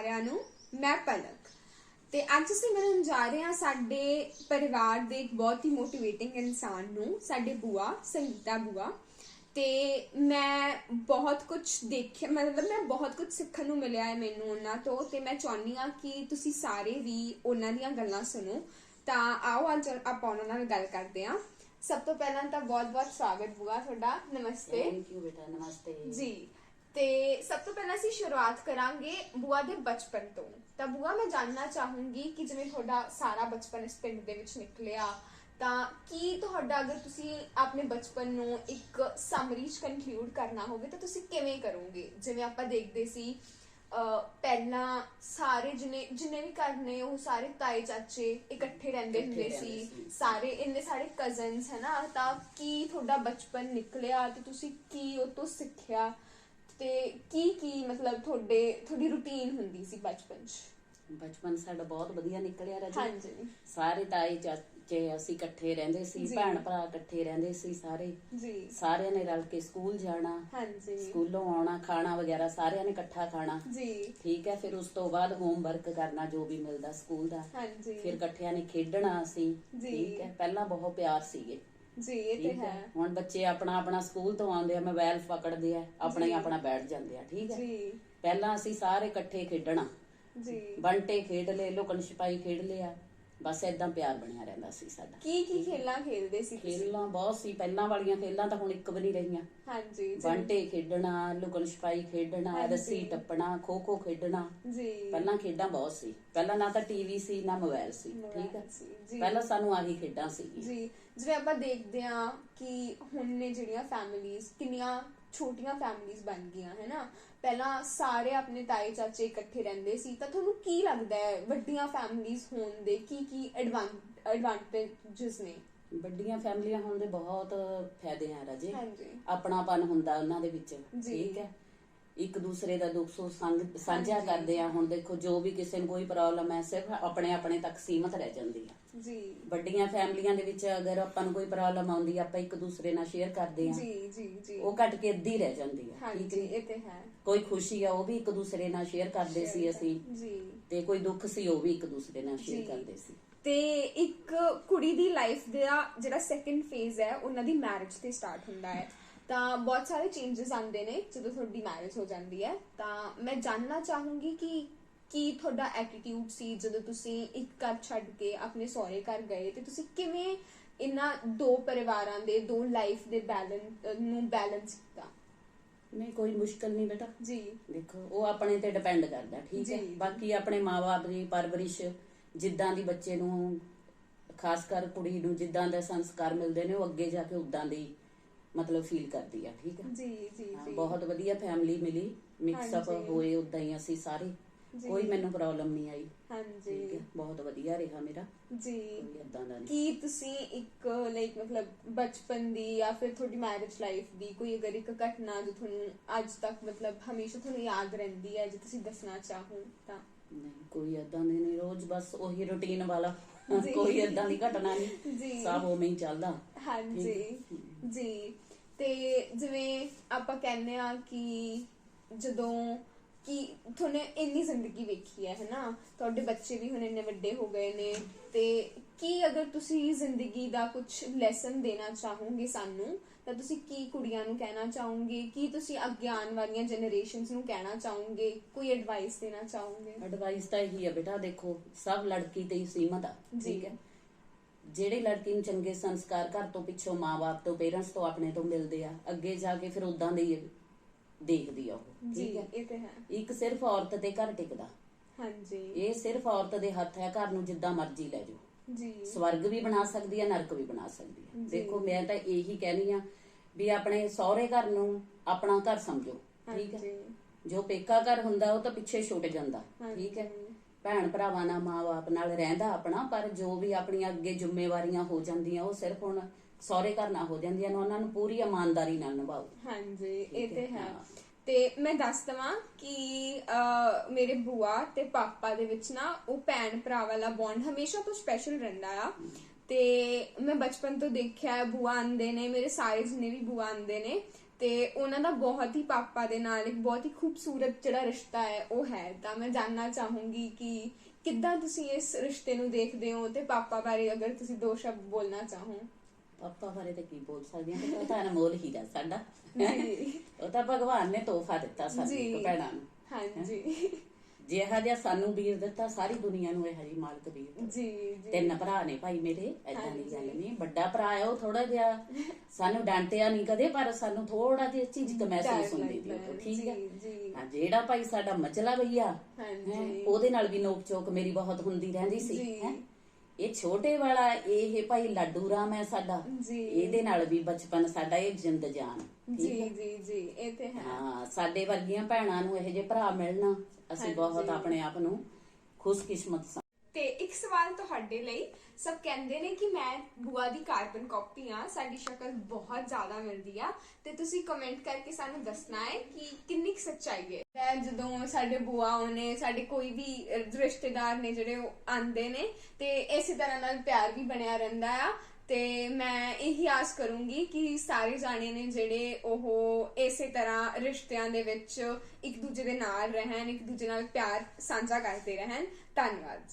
ਸਾਰਿਆਂ ਨੂੰ ਮੈਂ ਪਲਕ। ਤੇ ਅੱਜ ਅਸੀਂ ਮਿਲਣ ਜਾ ਰਹੇ ਹਾਂ ਸਾਡੇ ਪਰਿਵਾਰ ਦੇ ਇੱਕ ਬਹੁਤ ਹੀ ਮੋਟੀਵੇਟਿੰਗ ਇਨਸਾਨ ਨੂੰ ਸਾਡੇ ਬੂਆ ਸੰਗੀਤਾ ਬੂਆ। ਤੇ ਮੈਂ ਬਹੁਤ ਕੁਝ ਦੇਖਿਆ ਮਤਲਬ ਮੈਂ ਬਹੁਤ ਕੁਝ ਸਿੱਖਣ ਨੂੰ ਮਿਲਿਆ ਹੈ ਮੈਨੂੰ ਉਹਨਾਂ ਤੋਂ ਤੇ ਮੈਂ ਚਾਹੁੰਦੀ ਹਾਂ ਕਿ ਤੁਸੀਂ ਸਾਰੇ ਵੀ ਉਹਨਾਂ ਦੀਆਂ ਗੱਲਾਂ ਸੁਣੋ। ਤਾਂ ਆਓ ਅੱਜ ਆਪਾਂ ਉਹਨਾਂ ਨਾਲ ਗੱਲ ਕਰਦੇ ਹਾਂ। ਸਭ ਤੋਂ ਪਹਿਲਾਂ ਤਾਂ ਬਹੁਤ-ਬਹੁਤ ਸਵਾਗਤ ਬੂਆ ਤੁਹਾਡਾ। ਨਮਸਤੇ। ਥੈਂਕ ਯੂ ਬੇਟਾ ਨਮਸਤੇ। ਜੀ। ਤੇ ਸਭ ਤੋਂ ਪਹਿਲਾਂ ਅਸੀਂ ਸ਼ੁਰੂਆਤ ਕਰਾਂਗੇ ਬੂਆ ਦੇ ਬਚਪਨ ਤੋਂ। ਤਾਂ ਬੂਆ ਮੈਂ ਜਾਨਣਾ ਚਾਹੂੰਗੀ ਕਿ ਜਿਵੇਂ ਤੁਹਾਡਾ ਸਾਰਾ ਬਚਪਨ ਇਸ ਪਿੰਡ ਦੇ ਵਿੱਚ ਨਿਕਲਿਆ ਤਾਂ ਕੀ ਤੁਹਾਡਾ ਅਗਰ ਤੁਸੀਂ ਆਪਣੇ ਬਚਪਨ ਨੂੰ ਇੱਕ ਸਮਰੀ ਚ ਕਨਕਲੂਡ ਕਰਨਾ ਹੋਵੇ ਤਾਂ ਤੁਸੀਂ ਕਿਵੇਂ ਕਰੋਗੇ? ਜਿਵੇਂ ਆਪਾਂ ਦੇਖਦੇ ਸੀ ਪਹਿਲਾਂ ਸਾਰੇ ਜਿਨੇ ਜਿੰਨੇ ਵੀ ਘਰ ਨੇ ਉਹ ਸਾਰੇ ਤਾਏ ਚਾਚੇ ਇਕੱਠੇ ਰਹਿੰਦੇ ਹੁੰਦੇ ਸੀ। ਸਾਰੇ ਇੰਨੇ ਸਾਰੇ ਕਜ਼ਨਸ ਹੈ ਨਾ ਤਾਂ ਕੀ ਤੁਹਾਡਾ ਬਚਪਨ ਨਿਕਲਿਆ ਤੇ ਤੁਸੀਂ ਕੀ ਉਹ ਤੋਂ ਸਿੱਖਿਆ? ਤੇ ਕੀ ਕੀ ਮਤਲਬ ਤੁਹਾਡੇ ਤੁਹਾਡੀ ਰੁਟੀਨ ਹੁੰਦੀ ਸੀ ਬਚਪਨ 'ਚ? ਬਚਪਨ ਸਾਡਾ ਬਹੁਤ ਵਧੀਆ ਨਿਕਲਿਆ ਰਾਜੀ। ਹਾਂਜੀ। ਸਾਰੇ ਤਾਏ ਚਾਚੇ ਅਸੀਂ ਇਕੱਠੇ ਰਹਿੰਦੇ ਸੀ ਜੀ। ਭੈਣ ਭਰਾ ਇਕੱਠੇ ਰਹਿੰਦੇ ਸੀ ਸਾਰੇ। ਜੀ। ਸਾਰਿਆਂ ਨੇ ਰਲ ਕੇ ਸਕੂਲ ਜਾਣਾ ਹਾਂਜੀ। ਸਕੂਲੋਂ ਆਉਣਾ ਖਾਣਾ ਵਗੈਰਾ ਸਾਰਿਆਂ ਨੇ ਇਕੱਠਾ ਖਾਣਾ। ਜੀ। ਠੀਕ ਹੈ ਫਿਰ ਉਸ ਤੋਂ ਬਾਅਦ ਹੋਮਵਰਕ ਕਰਨਾ ਜੋ ਵੀ ਮਿਲਦਾ ਸਕੂਲ ਦਾ। ਹਾਂਜੀ। ਫਿਰ ਇਕੱਠਿਆਂ ਨੇ ਖੇਡਣਾ ਅਸੀਂ। ਜੀ। ਠੀਕ ਹੈ ਪਹਿਲਾਂ ਬਹੁਤ ਪਿਆਰ ਸੀਗੇ। ਜੀ ਇਹ ਤੇ ਠੀਕ ਹੈ। ਹੈ। ਹੁਣ ਬੱਚੇ ਆਪਣਾ ਆਪਣਾ ਸਕੂਲ ਤੋਂ ਆਉਂਦੇ ਆ ਮੋਬਾਈਲ ਪਕੜਦੇ ਆ ਆਪਣਾ ਹੀ। ਆਪਣਾ ਬੈਠ ਜਾਂਦੇ ਆ ਠੀਕ ਹੈ। ਜੀ। ਪਹਿਲਾਂ ਅਸੀਂ ਸਾਰੇ ਇਕੱਠੇ ਖੇਡਣਾ। ਜੀ। ਬੰਟੇ ਖੇਡ ਲਏ ਲੁਕਣ ਛਪਾਈ ਖੇਡ ਲਿਆ। ਬਸ ਏਦਾਂ ਪਿਆਰ ਬਣਿਆ ਰਹਿੰਦਾ ਸੀ ਸਾਡਾ। ਕੀ ਕੀ ਖੇਲਾਂ ਖੇਲਦੇ ਸੀ ਤੁਸੀਂ? ਖੇਲਾਂ ਬਹੁਤ ਸੀ ਪਹਿਲਾਂ ਵਾਲੀਆਂ ਖੇਲਾਂ ਤਾਂ ਹੁਣ ਇੱਕ ਵੀ ਨਹੀਂ ਰਹੀਆਂ। ਹਾਂਜੀ ਜੀ। ਬੰਟੇ ਖੇਡਣਾ ਲੁਕਣ ਛਪਾਈ ਖੇਡਣਾ ਹਾਂਜੀ। ਰੱਸੀ ਟੱਪਣਾ ਖੋ ਖੋ ਖੇਡਣਾ। ਜੀ। ਪਹਿਲਾਂ ਖੇਡਾਂ ਬਹੁਤ ਸੀ। ਪਹਿਲਾਂ ਨਾ ਤਾਂ ਟੀਵੀ ਸੀ ਨਾ ਮੋਬਾਈਲ ਸੀ। ਠੀਕ ਹੈ। ਸੀ, ਜੀ। ਪਹਿਲਾਂ ਸਾਨੂੰ ਆਹੀ ਖੇਡਾਂ ਸੀ ਜੀ ਜਿਵੇਂ ਆਪਾਂ ਦੇਖਦੇ ਆ ਕਿ ਹੁਣ ਨੇ ਜਿਹੜੀਆਂ ਫੈਮਿਲੀਆਂ ਕਿੰਨੀਆਂ ਛੋਟੀਆਂ ਫੈਮਿਲੀਆਂ ਬਣ ਗਈਆਂ ਹੈ ਨਾ ਪਹਿਲਾਂ ਸਾਰੇ ਆਪਣੇ ਤਾਏ ਚਾਚੇ ਇਕੱਠੇ ਰਹਿੰਦੇ ਸੀ ਤਾਂ ਤੁਹਾਨੂੰ ਕੀ ਲੱਗਦਾ ਹੈ ਵੱਡੀਆਂ ਫੈਮਿਲੀਆਂ ਹੋਣ ਦੇ ਕੀ ਕੀ ਐਡਵਾਂਟੇਜਸ ਨੇ? ਵੱਡੀਆਂ ਫੈਮਲੀਆਂ ਹੋਣ ਦੇ ਬਹੁਤ ਫਾਇਦੇ ਆ ਰਾਜੇ। ਹਾਂਜੀ। ਆਪਣਾਪਨ ਹੁੰਦਾ ਉਹਨਾਂ ਦੇ ਵਿੱਚ। ਠੀਕ ਹੈ? ਇੱਕ ਦੂਸਰੇ ਦਾ ਦੁੱਖ ਸੁੱਖ ਸੰਗ- ਸਾਂਝਾ। ਕਰਦੇ ਆ। ਹੁਣ ਦੇਖੋ ਜੋ ਵੀ ਕਿਸੇ ਨੂੰ ਕੋਈ ਪ੍ਰੋਬਲਮ ਹੈ ਸਿਰਫ ਆਪਣੇ ਆਪਣੇ ਤੱਕ ਸੀਮਤ ਰਹਿ ਜਾਂਦੀ ਆ। ਜੀ। ਵੱਡੀਆਂ ਫੈਮਲੀਆਂ ਦੇ ਵਿੱਚ ਅਗਰ ਆਪਾਂ ਨੂੰ ਕੋਈ ਪ੍ਰੋਬਲਮ ਆਉਂਦੀ ਆ ਆਪਾਂ ਇੱਕ ਦੂਸਰੇ ਨਾਲ ਸ਼ੇਅਰ ਕਰਦੇ ਆ। ਜੀ ਜੀ ਜੀ। ਉਹ ਘਟ ਕੇ ਅੱਧੀ ਰਹਿ ਜਾਂਦੀ ਆ। ਠੀਕ ਹਾਂਜੀ ਇਹ ਤੇ ਹੈ। ਕੋਈ ਖੁਸ਼ੀ ਆ ਉਹ ਵੀ ਇੱਕ ਦੂਸਰੇ ਨਾਲ ਸ਼ੇਅਰ ਕਰਦੇ ਸੀ ਅਸੀਂ। ਜੀ। ਤੇ ਕੋਈ ਦੁੱਖ ਸੀ ਉਹ ਵੀ ਇੱਕ ਦੂਸਰੇ ਨਾਲ। ਸ਼ੇਅਰ ਕਰਦੇ ਸੀ। ਤੇ ਇੱਕ ਕੁੜੀ ਦੀ ਲਾਈਫ ਦਾ ਜਿਹੜਾ ਸੈਕੰਡ ਫੇਜ਼ ਹੈ ਉਹਨਾਂ ਦੀ ਮੈਰਿਜ ਤੇ ਸਟਾਰਟ ਹੁੰਦਾ ਹੈ। ਤਾਂ ਬਹੁਤ ਸਾਰੇ ਚੇਂजेस ਆਉਂਦੇ ਨੇ ਜਦੋਂ ਤੁਹਾਡੀ ਮੈਰਿਜ ਹੋ ਜਾਂਦੀ ਹੈ। ਤਾਂ ਮੈਂ ਜਾਣਨਾ ਚਾਹੂੰਗੀ ਕਿ ਕੀ ਤੁਹਾਡਾ ਐਟੀਟਿਊਡ ਸੀ ਜਦੋਂ ਤੁਸੀਂ ਇੱਕ ਘਰ ਛੱਡ ਕੇ ਆਪਣੇ ਸਹੁਰੇ ਘਰ ਗਏ ਤੇ ਤੁਸੀਂ ਕਿਵੇਂ ਇਹਨਾਂ ਦੋ ਪਰਿਵਾਰਾਂ ਦੇ ਦੋ ਲਾਈਫ ਦੇ ਬੈਲੈਂਸ ਨੂੰ ਬੈਲੈਂਸ ਕੀਤਾ? ਨਹੀਂ ਕੋਈ ਮੁਸ਼ਕਲ ਨਹੀਂ ਬੇਟਾ। ਜੀ। ਦੇਖੋ ਉਹ ਆਪਣੇ ਤੇ ਡਿਪੈਂਡ ਕਰਦਾ ਠੀਕ ਹੈ। ਬਾਕੀ ਆਪਣੇ ਮਾਪੇ ਦੀ ਪਰਵਰਿਸ਼ ਜਿੱਦਾਂ ਦੀ ਬੱਚੇ ਨੂੰ ਖਾਸ ਕਰ ਕੁੜੀ ਨੂੰ ਜਿੱਦਾਂ ਦੇ ਸੰਸਕਾਰ ਮਿਲਦੇ ਨੇ ਉਹ ਅੱਗੇ ਜਾ ਕੇ ਉਦਾਂ ਦੀ ਮਤਲਬ ਫੀਲ ਕਰਦੀ ਆ ਠੀਕ ਹੈ ਜੀ ਜੀ ਹਾਂ, ਜੀ। ਬਹੁਤ ਵਧੀਆ ਫੈਮਿਲੀ ਮਿਲੀ ਮਿਕਸ ਅਪ ਹਾਂਜੀ। ਹੋਏ ਉਦਾਂ ਹੀ ਅਸੀਂ ਸਾਰੇ। ਜੀ। ਕੋਈ ਮੈਨੂੰ ਪ੍ਰੋਬਲਮ ਨਹੀਂ ਆਈ। ਠੀਕ ਹਾਂਜੀ ਬਹੁਤ ਵਧੀਆ ਰਿਹਾ ਮੇਰਾ। ਜੀ। ਕੋਈ ਏਦਾਂ ਦਾ ਨਹੀਂ। ਕੀ ਤੁਸੀਂ ਇੱਕ ਲਾਈਕ ਮਤਲਬ ਬਚਪਨ ਦੀ ਜਾਂ ਫਿਰ ਤੁਹਾਡੀ ਮੈਰਿਜ ਲਾਈਫ ਦੀ ਕੋਈ ਅਗਰ ਇੱਕ ਘਟਨਾ ਜੋ ਤੁਹਾਨੂੰ ਅੱਜ ਤੱਕ ਮਤਲਬ ਹਮੇਸ਼ਾ ਤੁਹਾਨੂੰ ਯਾਦ ਰਹਿੰਦੀ ਹੈ ਜੇ ਤੁਸੀਂ ਦੱਸਣਾ ਚਾਹੋ ਤਾਂ। ਨਹੀਂ ਕੋਈ ਏਦਾਂ ਦੀ ਨਹੀਂ। ਰੋਜ਼ ਬਸ ਉਹੀ ਰੁਟੀਨ ਵਾਲਾ। ਜੀ। ਕੋਈ ਏਦਾਂ ਦੀ ਘਟਨਾ ਨਹੀਂ। ਜੀ। ਸਭ ਉਵੇਂ ਹੀ ਚੱਲਦਾ। ਹਾਂਜੀ। ਜੀ। ਤੇ ਜਿਵੇਂ ਆਪਾਂ ਕਹਿੰਦੇ ਆ ਕਿ ਜਦੋਂ ਕਿ ਤੁਹਾਨੇ ਇੰਨੀ ਜ਼ਿੰਦਗੀ ਵੇਖੀ ਹੈ ਹੈਨਾ? ਤੁਹਾਡੇ ਬੱਚੇ ਵੀ ਹੁਣ ਇੰਨੇ ਵੱਡੇ ਹੋ ਗਏ ਨੇ ਤੇ ਕੀ ਅਗਰ ਤੁਸੀਂ ਜ਼ਿੰਦਗੀ ਦਾ ਕੁਝ ਲੈਸਨ ਦੇਣਾ ਚਾਹੋਗੇ ਸਾਨੂੰ ਤਾਂ ਤੁਸੀਂ ਕੀ ਕੁੜੀਆਂ ਨੂੰ ਕਹਿਣਾ ਚਾਹੋਗੇ? ਕੀ ਤੁਸੀਂ ਅੱਗੇ ਆਉਣ ਵਾਲੀਆਂ ਜਨਰੇਸ਼ਨਸ ਨੂੰ ਕਹਿਣਾ ਚਾਹੋਗੇ? ਕੋਈ ਐਡਵਾਈਸ ਦੇਣਾ ਚਾਹੋਗੇ? ਐਡਵਾਈਸ ਤਾਂ ਇਹੀ ਹੈ ਬੇਟਾ ਦੇਖੋ ਸਭ ਲੜਕੀ ਤੇ ਹੀ ਸੀਮਤ ਆ। ਠੀਕ ਹੈ? ਜਿਹੜੇ ਲੜਕੀ ਨੂੰ ਚੰਗੇ ਸੰਸਕਾਰ ਘਰ ਤੋਂ ਪਿੱਛੋਂ ਮਾਪੇ ਤੋਂ ਪੇਰੈਂਟਸ ਤੋਂ ਆਪਣੇ ਤੋਂ ਮਿਲਦੇ ਆ ਅੱਗੇ ਜਾ ਕੇ ਫਿਰ ਉਦਾਂ ਦੇ ਹੀ ਦੇਖਦੀ ਆ ਉਹ ਠੀਕ ਹੈ? ਇਹ ਤੇ ਹੈ। ਇੱਕ ਸਿਰਫ ਔਰਤ ਤੇ ਘਰ ਟਿਕਦਾ। ਹਾਂਜੀ। ਇਹ ਸਿਰਫ ਔਰਤ ਦੇ ਹੱਥ ਹੈ ਘਰ ਨੂੰ ਜਿੱਦਾਂ ਮਰਜ਼ੀ ਲੈ ਜਾਓ। ਜੀ। ਸਵਰਗ ਵੀ ਬਣਾ ਸਕਦੀ ਹੈ ਨਰਕ ਵੀ ਬਣਾ ਸਕਦੀ ਹੈ ਜੀ। ਦੇਖੋ ਮੈਂ ਤਾਂ ਇਹੀ ਕਹਿਣੀ ਆ ਵੀ ਆਪਣੇ ਸਹੁਰੇ ਘਰ ਨੂੰ ਆਪਣਾ ਘਰ ਸਮਝੋ ਠੀਕ ਹੈ? ਜੋ ਪੇਕਾ ਘਰ ਹੁੰਦਾ ਉਹ ਤਾਂ ਪਿੱਛੇ ਛੁੱਟ ਜਾਂਦਾ। ਠੀਕ ਹੈ? ਭੈਣ ਭਰਾਵਾਂ ਨਾਲ ਮਾਂ-ਬਾਪ ਨਾਲ ਰਹਿੰਦਾ ਆਪਣਾ ਪਰ ਜੋ ਵੀ ਆਪਣੀਆਂ ਅੱਗੇ ਜ਼ਿੰਮੇਵਾਰੀਆਂ ਹੋ ਜਾਂਦੀਆਂ ਉਹ ਸਿਰਫ ਹੁਣ ਸਹੁਰੇ ਘਰ ਨਾਲ ਹੋ ਜਾਂਦੀਆਂ ਨੇ ਉਹਨਾਂ ਨੂੰ ਪੂਰੀ ਇਮਾਨਦਾਰੀ ਨਾਲ ਨਿਭਾਓ। ਹਾਂਜੀ ਇਹ ਤੇ ਹੈ। ਤੇ ਮੈਂ ਦੱਸ ਦਵਾਂ ਕਿ ਮੇਰੇ ਬੂਆ ਤੇ ਪਾਪਾ ਦੇ ਵਿੱਚ ਨਾ ਉਹ ਭੈਣ ਭਰਾ ਵਾਲਾ ਬੌਂਡ ਹਮੇਸ਼ਾ ਤੋਂ ਸਪੈਸ਼ਲ ਰਹਿੰਦਾ ਆ। ਤੇ ਮੈਂ ਬਚਪਨ ਤੋਂ ਦੇਖਿਆ ਬੂਆ ਆਂਦੇ ਨੇ ਮੇਰੇ ਸਾਰੇ ਜਿੰਨੇ ਵੀ ਬੂਆ ਆਂਦੇ ਨੇ। ਤੇ ਉਹਨਾਂ ਦਾ ਬਹੁਤ ਹੀ ਪਾਪਾ ਦੇ ਨਾਲ ਇੱਕ ਬਹੁਤ ਹੀ ਖੂਬਸੂਰਤ ਜਿਹੜਾ ਰਿਸ਼ਤਾ ਹੈ ਉਹ ਹੈ। ਤਾਂ ਮੈਂ ਜਾਨਣਾ ਚਾਹੂੰਗੀ ਕਿ ਕਿੱਦਾਂ ਤੁਸੀਂ ਇਸ ਰਿਸ਼ਤੇ ਨੂੰ ਦੇਖਦੇ ਹੋ ਤੇ ਪਾਪਾ ਬਾਰੇ ਅਗਰ ਤੁਸੀਂ ਦੋ ਸ਼ਬਦ ਬੋਲਣਾ ਚਾਹੋ। ਪਾਪਾ ਬਾਰੇ ਤਾਂ ਕੀ ਬੋਲ ਸਕਦੀ ਹਾਂ? ਉਹ ਤਾਂ ਅਨਮੋਲ ਹੀਰਾ ਸਾਡਾ। ਜੀ। ਉਹ ਤਾਂ ਭਗਵਾਨ ਨੇ ਤੋਹਫਾ ਦਿੱਤਾ ਸਾਨੂੰ ਭੈਣਾਂ ਨੂੰ। ਹਾਂਜੀ। ਜਿਹਾ ਜਿਹਾ ਸਾਨੂੰ ਵੀਰ ਦਿੱਤਾ ਸਾਰੀ ਦੁਨੀਆ ਨੂੰ ਇਹੋ ਜਿਹੀ ਮਾਲਕ ਵੀਰ ਦਿੱਤਾ। ਜੀ ਜੀ ਤਿੰਨ ਭਰਾ ਨੇ ਭਾਈ ਮੇਰੇ ਐਦਾਂ ਦੀ। ਗੱਲ ਨਹੀਂ ਵੱਡਾ ਭਰਾ ਹੈ ਉਹ ਥੋੜਾ ਜਿਹਾ ਸਾਨੂੰ ਡਾਂਟਿਆ ਨਹੀਂ ਕਦੇ ਪਰ ਸਾਨੂੰ ਥੋੜਾ ਜਿਹਾ ਝਿਜਕ ਮਹਿਸੂਸ ਡਰ ਹੁੰਦੀ ਸੀ ਠੀਕ ਹੈ ਜੀ, ਜੀ। ਹਾਂ ਜਿਹੜਾ ਭਾਈ ਸਾਡਾ ਮਚਲਾ ਭਈਆ ਹਾਂਜੀ। ਉਹਦੇ ਨਾਲ ਵੀ ਨੋਕ ਚੋਕ ਮੇਰੀ ਬਹੁਤ ਹੁੰਦੀ ਰਹਿੰਦੀ ਸੀ ਜੀ। ਹੈਂ। ਇਹ ਛੋਟੇ ਵਾਲਾ ਇਹ ਭਾਈ ਲੱਡੂ ਰਾਮ ਹੈ ਸਾਡਾ ਜੀ। ਇਹਦੇ ਨਾਲ ਵੀ ਬਚਪਨ ਸਾਡਾ ਇਹ ਜਿੰਦ ਜਾਨ ਜੀ ਜੀ ਜੀ ਇਹ ਤੇ ਹੈ ਹਾਂ ਸਾਡੇ ਵਰਗੀਆਂ ਭੈਣਾਂ ਨੂੰ ਇਹੋ ਜਿਹੇ ਭਰਾ ਮਿਲਣਾ ਅਸੀਂ। ਬਹੁਤ ਆਪਣੇ ਆਪ ਨੂੰ ਖੁਸ਼ਕਿਸਮਤ ਸਮ ਤੇ ਇੱਕ ਸਵਾਲ ਤੁਹਾਡੇ ਲਈ। ਸਭ ਕਹਿੰਦੇ ਨੇ ਕਿ ਮੈਂ ਬੁਆ ਦੀ ਕਾਰਬਨ ਕਾਪੀ ਆ ਸਾਡੀ ਸ਼ਕਲ ਬਹੁਤ ਜ਼ਿਆਦਾ ਮਿਲਦੀ ਆ। ਤੇ ਤੁਸੀਂ ਕਮੈਂਟ ਕਰਕੇ ਸਾਨੂੰ ਦੱਸਣਾ ਹੈ ਕਿ ਕਿੰਨੀ ਕੁ ਸੱਚਾਈ ਹੈ। ਮੈਂ ਜਦੋਂ ਸਾਡੇ ਬੁਆ ਉਹਨੇ ਸਾਡੇ ਕੋਈ ਵੀ ਰਿਸ਼ਤੇਦਾਰ ਨੇ ਜਿਹੜੇ ਉਹ ਆਂਦੇ ਨੇ, ਤੇ ਇਸੇ ਤਰ੍ਹਾਂ ਨਾਲ ਪਿਆਰ ਵੀ ਬਣਿਆ ਰਹਿੰਦਾ ਆ। ਤੇ ਮੈਂ ਇਹੀ ਆਸ ਕਰੂੰਗੀ ਕਿ ਸਾਰੇ ਜਾਣੇ ਨੇ ਜਿਹੜੇ ਉਹ ਇਸੇ ਤਰ੍ਹਾਂ ਰਿਸ਼ਤਿਆਂ ਦੇ ਵਿੱਚ ਇੱਕ ਦੂਜੇ ਦੇ ਨਾਲ ਰਹਿਣ, ਇੱਕ ਦੂਜੇ ਨਾਲ ਪਿਆਰ ਸਾਂਝਾ ਕਰਦੇ ਰਹਿਣ। ਧੰਨਵਾਦ।